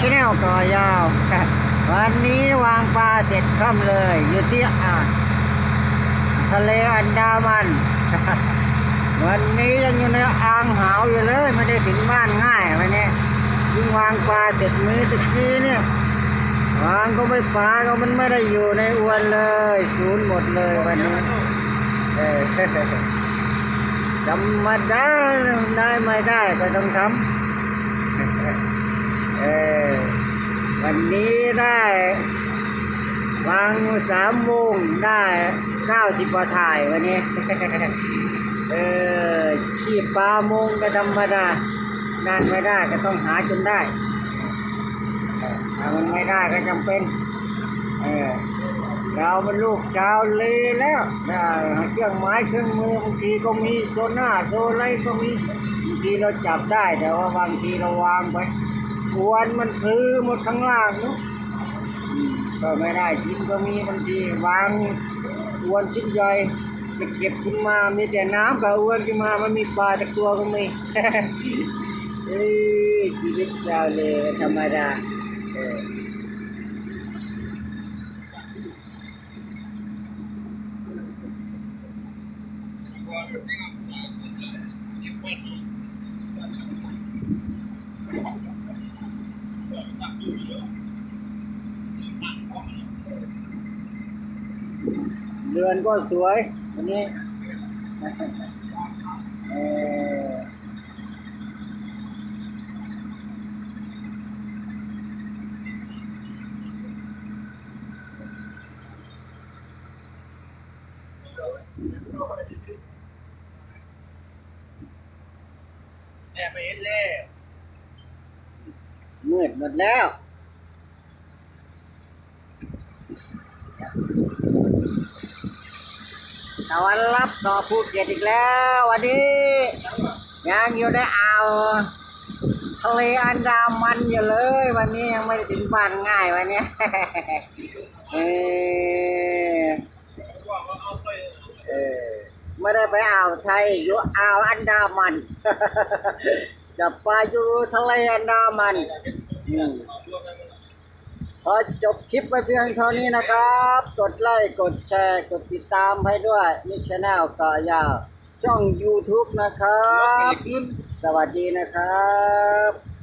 ชแนลก่อยาว วันนี้วางปลาเสร็จค่ำเลย อยู่ที่อ่าทะเลอันดามัน วันนี้ยังอยู่ในอ่างหาวอยู่เลยไม่ได้ถึงบ้านง่ายวันนี้ยิ่งวางปลาเสร็จมือตะกี้เนี่ยวางก็ไม่ปลาก็มันไม่ได้อยู่ในอวนเลยศูนย์หมดเลยวันนี้เออธรรมดาได้ไม่ได้ก็ต้องทำเออวั นนี้ได้วางสามโมงได้เก้าสิบกว่าถ่ายวันนี้ เออชีพปลาโมงก็ธรรมดาได้ไม่ได้ก็ต้องหาจนได้ถ้ามันไม่ได้ก็จำเป็น เออเราเป็นลูกชาวเลแล้วนะเครื่องไม้เครื่องมือบางทีก็มีโซน่าโซไลก็มีบางทีเราจับได้แต่ว่าบางทีเราวางไป วนมันพลือหมดข้างล่างนอะอืมก็ไม่ได้กินก็มีบางทีวางอวนชิ้นใหญ่จะเก็บขึ้นมามีแต่น้ำกับอวนขึ้นมามันมีปลาจากตัวก็มีเอ้ยชีวิตชาวเลธรรมดาเออ เดือนก็สวยวันนี้เอ่อแอบไปเห็นเลยมืดหมดแล้ว ตะวันรับต่อภูเก็ตอีกแล้ววันนี้ยังอยู่ในอ่าวทะเลอันดามันอยู่เลย วันนี้ยังไม่ถึงบ้านง่ายวันนี้เออเอาไปเออไม่ได้ไปอ่าวไทยอยู่อ่าวอันดามันจะไปอยู่ทะเลอันดามันอืม พอจบคลิปไปเพียงเท่านี้นะครับ กดไลค์กดแชร์ กดติดตามให้ด้วยนี่ช anel ต่อยาว ช่อง YouTube นะครับ สวัสดีนะครับ